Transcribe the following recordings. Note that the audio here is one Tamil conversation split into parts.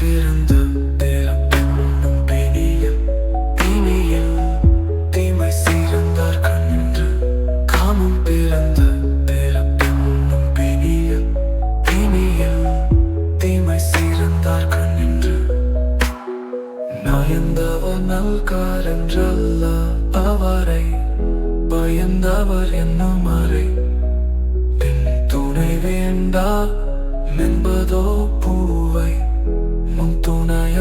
பிறந்து பிறப்பென்னும் நல்காரென்றல்ல அவரை பயந்தவர் என்னும் அறை. பின் துணை வேண்டா என்பதோ பூவை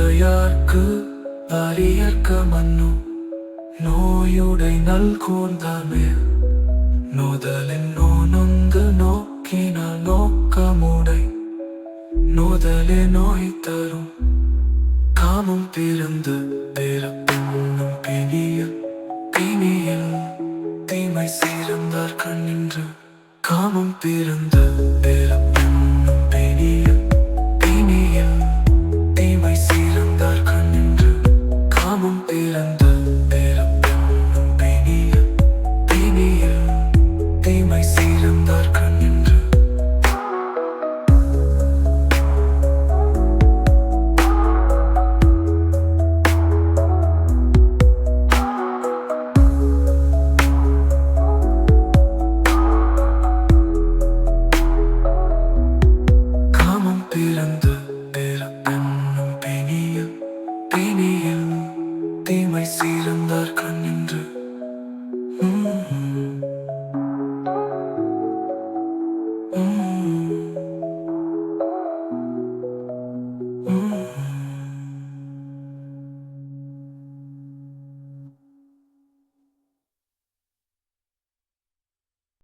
அடையார்க்கு அரியற்க மன்னும் நோயுடை நல் கூர்ந்தாமே. நோதலின் நோனொந்து நோக்கின நோக்கமுடை. நோதலே நோய் தரும். காமம் பிறந்து பிறப்பும் பிணிய பிணியில் தீமை சேர்ந்தார் கண்ணின்று காமம் பிறந்து பிறப்பு தீனியில் தீமை சீரந்தார் கண்ணின்